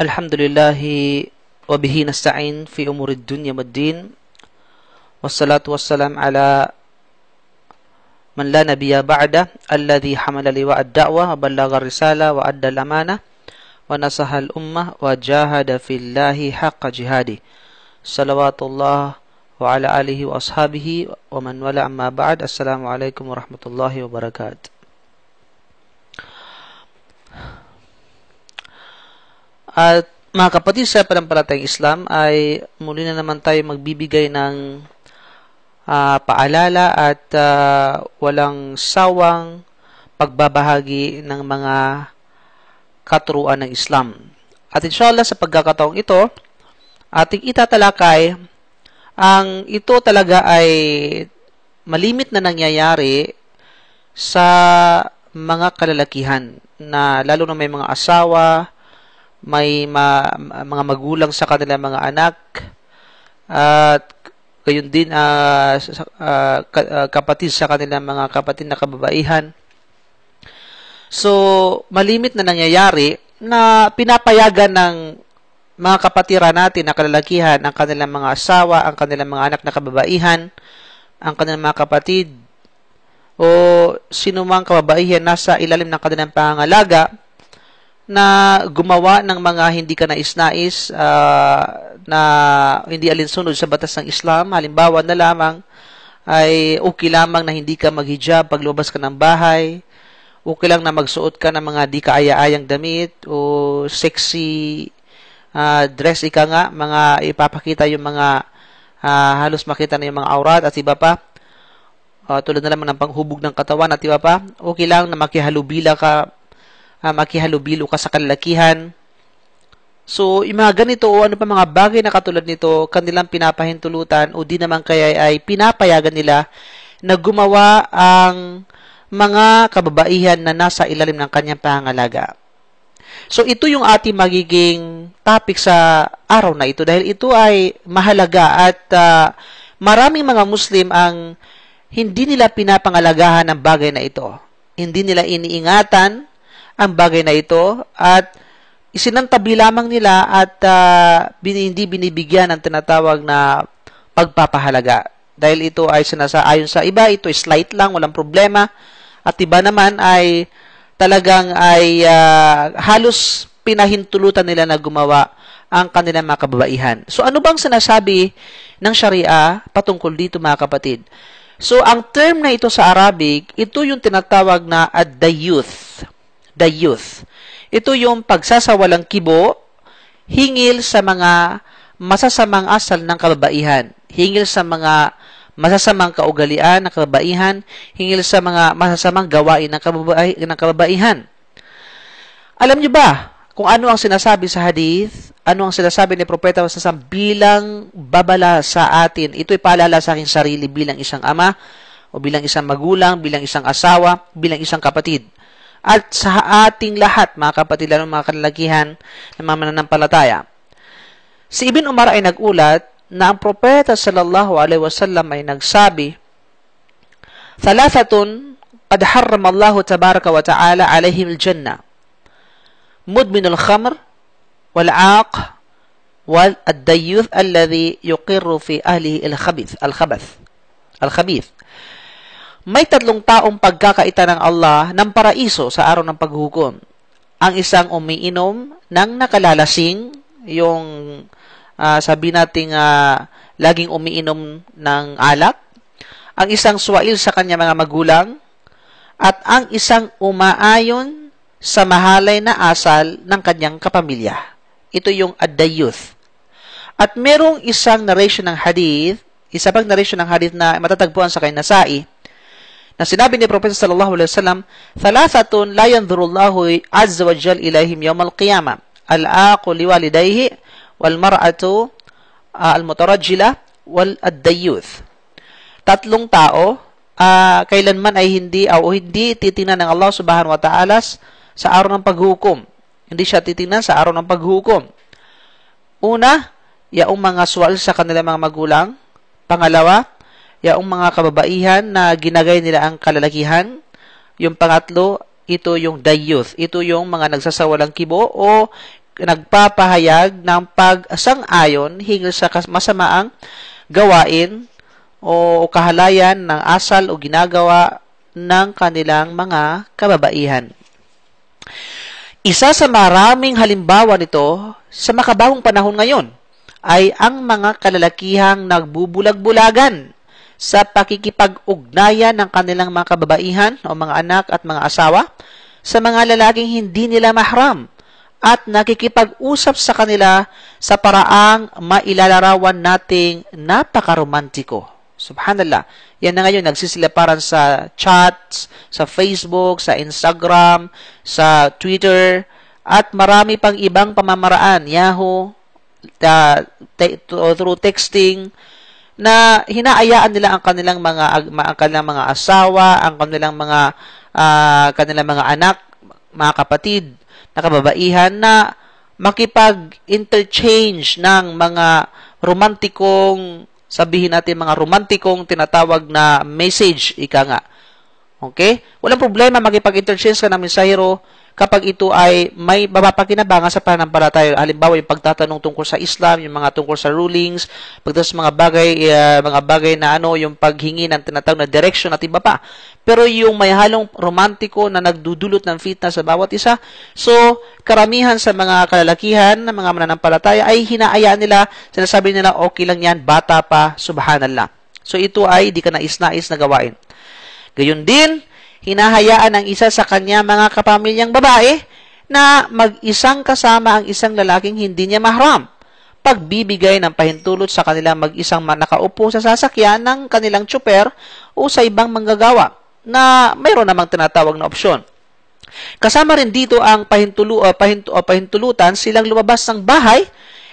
الحمد لله وبه نستعين في أمور الدنيا والدين والصلاة والسلام على من لا نبي بعده الذي حمل لواء الدعوة وبلغ الرسالة وأدى الأمانة ونصح الأمة وجاهد في الله حق جهاده. صلوات الله وعلى آله وأصحابه ومن ولا أما بعد. السلام عليكم ورحمة الله وبركاته. At mga kapatid sa panampalatayang Islam ay muli na naman tayo magbibigay ng uh, paalala at uh, walang sawang pagbabahagi ng mga katuruan ng Islam. At inshallah sa pagkakataong ito, ating itatalakay ang ito talaga ay malimit na nangyayari sa mga kalalakihan na lalo na may mga asawa, may ma, mga magulang sa kanilang mga anak at gayon din uh, uh, kapatid sa kanilang mga kapatid na kababaihan. So, malimit na nangyayari na pinapayagan ng mga kapatira natin na kalalakihan ang kanilang mga asawa, ang kanilang mga anak na kababaihan, ang kanilang mga kapatid o sinumang kababaihan nasa ilalim ng kanilang pangangalaga na gumawa ng mga hindi ka nais-nais uh, na hindi alinsunod sa batas ng Islam. Halimbawa na lamang ay okay lamang na hindi ka maghijab pag lumabas ka ng bahay. Okay lang na magsuot ka ng mga di kaaya-ayang damit o sexy uh, dress ika nga, mga ipapakita yung mga uh, halos makita na yung mga aurat at iba pa. Uh, tulad na lamang ng panghubog ng katawan at iba pa. Okay lang na makihalubila ka uh, makihalubilo ka sa kalalakihan. So, yung mga ganito o ano pa mga bagay na katulad nito, kanilang pinapahintulutan o di naman kaya ay pinapayagan nila na gumawa ang mga kababaihan na nasa ilalim ng kanyang pangalaga. So, ito yung ating magiging topic sa araw na ito dahil ito ay mahalaga at uh, maraming mga Muslim ang hindi nila pinapangalagahan ng bagay na ito. Hindi nila iniingatan ang bagay na ito at isinantabi lamang nila at uh, hindi binibigyan ng tinatawag na pagpapahalaga. Dahil ito ay sinasa ayon sa iba, ito ay slight lang, walang problema. At iba naman ay talagang ay uh, halos pinahintulutan nila na gumawa ang kanilang mga kababaihan. So ano bang sinasabi ng Sharia patungkol dito mga kapatid? So ang term na ito sa Arabic, ito yung tinatawag na ad-dayuth the youth. Ito yung pagsasawalang kibo, hingil sa mga masasamang asal ng kababaihan, hingil sa mga masasamang kaugalian ng kababaihan, hingil sa mga masasamang gawain ng, kababai, ng kababaihan. Alam niyo ba kung ano ang sinasabi sa hadith, ano ang sinasabi ni Propeta sa bilang babala sa atin, ito'y paalala sa aking sarili bilang isang ama, o bilang isang magulang, bilang isang asawa, bilang isang kapatid at sa ating lahat, mga kapatid, lalo mga kalalakihan ng mga mananampalataya. Si Ibn Umar ay nagulat na ang propeta sallallahu alaihi wasallam ay nagsabi, Thalathatun qad harrama Allah tabaraka wa ta'ala alaihim al-jannah. Mudmin al-khamr wal-aq wal-dayyuth alladhi yuqirru fi ahlihi al-khabith al-khabath al-khabith may tatlong taong pagkakaita ng Allah ng paraiso sa araw ng paghukom. Ang isang umiinom ng nakalalasing, yung uh, sabi nating uh, laging umiinom ng alak, ang isang suwail sa kanya mga magulang, at ang isang umaayon sa mahalay na asal ng kanyang kapamilya. Ito yung ad-dayuth. At merong isang narration ng hadith, isa pang narration ng hadith na matatagpuan sa kay Nasai, na sinabi ni Propeta sallallahu alaihi wasallam, "Thalathatun la yanzurullahu azza wa jal ilaihim yawm al-qiyamah. Al-aqu liwalidayhi wal mar'atu uh, al-mutarajjila wal ad-dayyuth." Tatlong tao uh, kailanman ay hindi o hindi titingnan ng Allah subhanahu wa ta'ala sa araw ng paghukom. Hindi siya titingnan sa araw ng paghukom. Una, yaong mga swal sa kanilang mga magulang. Pangalawa, yaong mga kababaihan na ginagay nila ang kalalakihan. Yung pangatlo, ito yung the youth. Ito yung mga nagsasawalang kibo o nagpapahayag ng pag-sang-ayon hinggil sa masamaang gawain o kahalayan ng asal o ginagawa ng kanilang mga kababaihan. Isa sa maraming halimbawa nito sa makabawang panahon ngayon ay ang mga kalalakihang nagbubulag-bulagan sa pakikipag-ugnayan ng kanilang mga kababaihan o mga anak at mga asawa sa mga lalaking hindi nila mahram at nakikipag-usap sa kanila sa paraang mailalarawan nating napakaromantiko. Subhanallah. Yan na ngayon, nagsisilaparan sa chats, sa Facebook, sa Instagram, sa Twitter, at marami pang ibang pamamaraan, Yahoo, uh, through texting, na hinaayaan nila ang kanilang mga ang kanilang mga asawa, ang kanilang mga uh, kanilang mga anak, mga kapatid, na kababaihan na makipag-interchange ng mga romantikong sabihin natin mga romantikong tinatawag na message, ika nga. Okay? Walang problema makipag-interchange ka ng mensahero kapag ito ay may mapapakinabangan sa pananampalataya. Halimbawa, yung pagtatanong tungkol sa Islam, yung mga tungkol sa rulings, sa mga bagay, uh, mga bagay na ano, yung paghingi ng tinatawag na direction at iba pa. Pero yung may halong romantiko na nagdudulot ng fitna sa bawat isa, so karamihan sa mga kalalakihan ng mga mananampalataya ay hinaayaan nila, sinasabi nila, okay lang yan, bata pa, subhanallah. So ito ay di ka nais-nais na gawain. Gayon din, hinahayaan ng isa sa kanya mga kapamilyang babae na mag-isang kasama ang isang lalaking hindi niya mahram. Pagbibigay ng pahintulot sa kanilang mag-isang nakaupo sa sasakyan ng kanilang tsuper o sa ibang manggagawa na mayroon namang tinatawag na opsyon. Kasama rin dito ang pahintulu, pahintu, pahintulutan silang lumabas ng bahay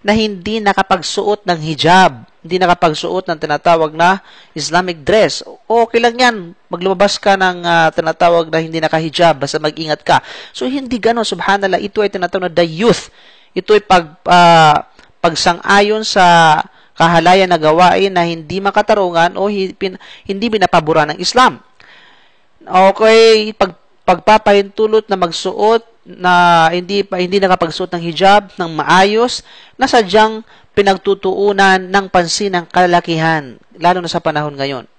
na hindi nakapagsuot ng hijab hindi nakapagsuot ng tinatawag na Islamic dress. Okay lang yan. Maglumabas ka ng uh, tinatawag na hindi nakahijab, basta mag-ingat ka. So, hindi gano'n. Subhanallah, ito ay tinatawag na the youth. Ito ay pag, uh, pagsang-ayon sa kahalayan na gawain na hindi makatarungan o hindi binapabura ng Islam. Okay, pag, pagpapahintulot na magsuot na hindi pa hindi nakapagsuot ng hijab ng maayos na sadyang pinagtutuunan ng pansin ng kalalakihan, lalo na sa panahon ngayon.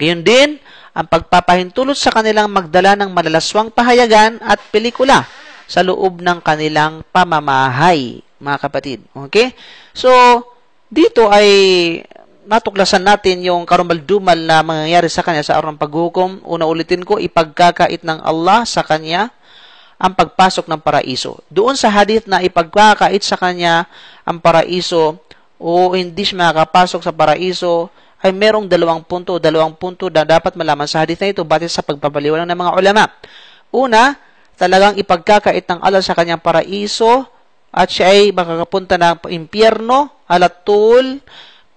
Gayon din, ang pagpapahintulot sa kanilang magdala ng malalaswang pahayagan at pelikula sa loob ng kanilang pamamahay, mga kapatid. Okay? So, dito ay natuklasan natin yung karumaldumal na mangyayari sa kanya sa araw ng paghukom. Una ulitin ko, ipagkakait ng Allah sa kanya ang pagpasok ng paraiso. Doon sa hadith na ipagkakait sa kanya ang paraiso o hindi siya makakapasok sa paraiso, ay merong dalawang punto, dalawang punto na dapat malaman sa hadith na ito batid sa pagpapaliwanag ng mga ulama. Una, talagang ipagkakait ng Allah sa kanyang paraiso at siya ay makakapunta ng impyerno, alatul,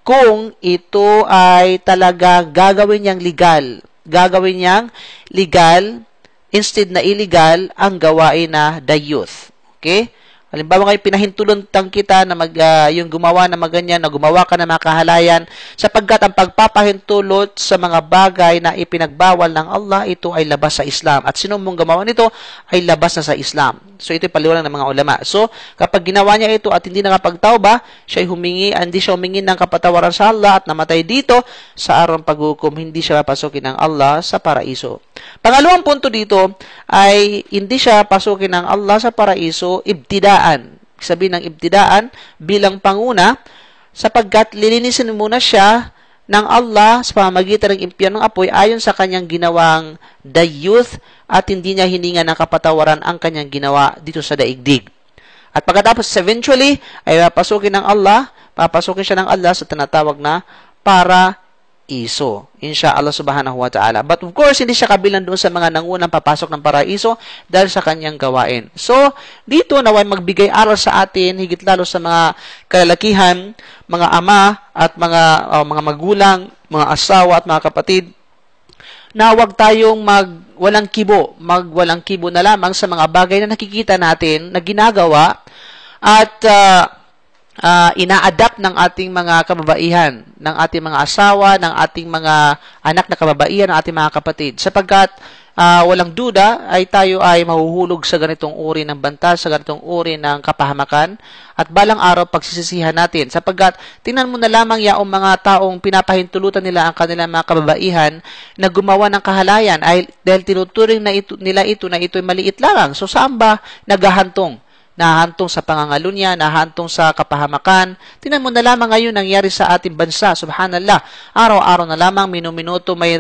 kung ito ay talaga gagawin niyang legal. Gagawin niyang legal instead na illegal ang gawain na the youth. Okay? Halimbawa kayo pinahintulutan kita na mag, uh, yung gumawa na maganyan, na gumawa ka na mga kahalayan, sapagkat ang pagpapahintulot sa mga bagay na ipinagbawal ng Allah, ito ay labas sa Islam. At sino mong gumawa nito ay labas na sa Islam. So ito paliwanag ng mga ulama. So kapag ginawa niya ito at hindi nakapagtawba, siya humingi, hindi siya humingi ng kapatawaran sa Allah at namatay dito sa araw ng paghukom, hindi siya papasukin ng Allah sa paraiso. Pangalawang punto dito ay hindi siya pasukin ng Allah sa paraiso, ibtida ibtidaan. Sabi ng ibtidaan bilang panguna sapagkat lilinisin muna siya ng Allah sa pamamagitan ng impyerno ng apoy ayon sa kanyang ginawang the youth at hindi niya hininga ng kapatawaran ang kanyang ginawa dito sa daigdig. At pagkatapos eventually ay papasukin ng Allah, papasukin siya ng Allah sa tinatawag na para paraiso. Insya Allah subhanahu wa ta'ala. But of course, hindi siya kabilang doon sa mga nangunang papasok ng paraiso dahil sa kanyang gawain. So, dito naway magbigay aral sa atin, higit lalo sa mga kalalakihan, mga ama at mga, uh, mga magulang, mga asawa at mga kapatid, na huwag tayong mag walang kibo, mag walang kibo na lamang sa mga bagay na nakikita natin na ginagawa at uh, uh, ina-adapt ng ating mga kababaihan, ng ating mga asawa, ng ating mga anak na kababaihan, ng ating mga kapatid. Sapagkat uh, walang duda ay tayo ay mahuhulog sa ganitong uri ng banta, sa ganitong uri ng kapahamakan at balang araw pagsisisihan natin sapagkat tinan mo na lamang yaong mga taong pinapahintulutan nila ang kanilang mga kababaihan na gumawa ng kahalayan ay dahil tinuturing na ito, nila ito na ito'y maliit lang. So saan ba naghahantong? Nahantong sa pangangalo niya, nahantong sa kapahamakan. Tinan mo na lamang ngayon nangyari sa ating bansa. Subhanallah. Araw-araw na lamang, minuminuto, may,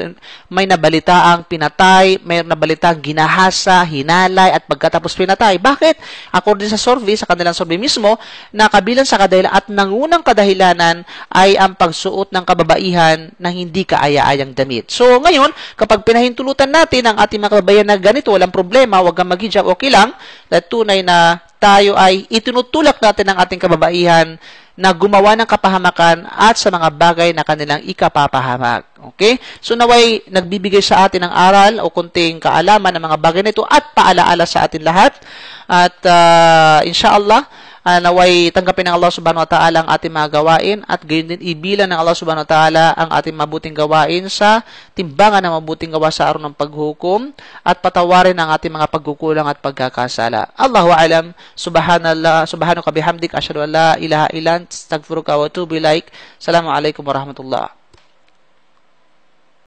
may nabalitaang pinatay, may nabalitaang ginahasa, hinalay, at pagkatapos pinatay. Bakit? According sa survey, sa kanilang survey mismo, na kabilang sa kadahilan at nangunang kadahilanan ay ang pagsuot ng kababaihan ng hindi kaaya-ayang damit. So, ngayon, kapag pinahintulutan natin ang ating mga kababayan na ganito, walang problema, wag kang mag-hijab, okay lang, dahil tunay na tayo ay itinutulak natin ang ating kababaihan na gumawa ng kapahamakan at sa mga bagay na kanilang ikapapahamak. Okay? So naway nagbibigay sa atin ng aral o kunting kaalaman ng mga bagay nito at paalaala sa atin lahat. At uh, inshallah, uh, naway tanggapin ng Allah subhanahu wa ta'ala ang ating mga gawain at gayon din ibilan ng Allah subhanahu wa ta'ala ang ating mabuting gawain sa timbangan ng mabuting gawa sa araw ng paghukom at patawarin ang ating mga pagkukulang at pagkakasala. Allahu alam, subhanallah, subhanaka bihamdik, asyhadu an la ilaha illa anta, astaghfiruka wa atubu ilaik. Assalamu alaikum warahmatullahi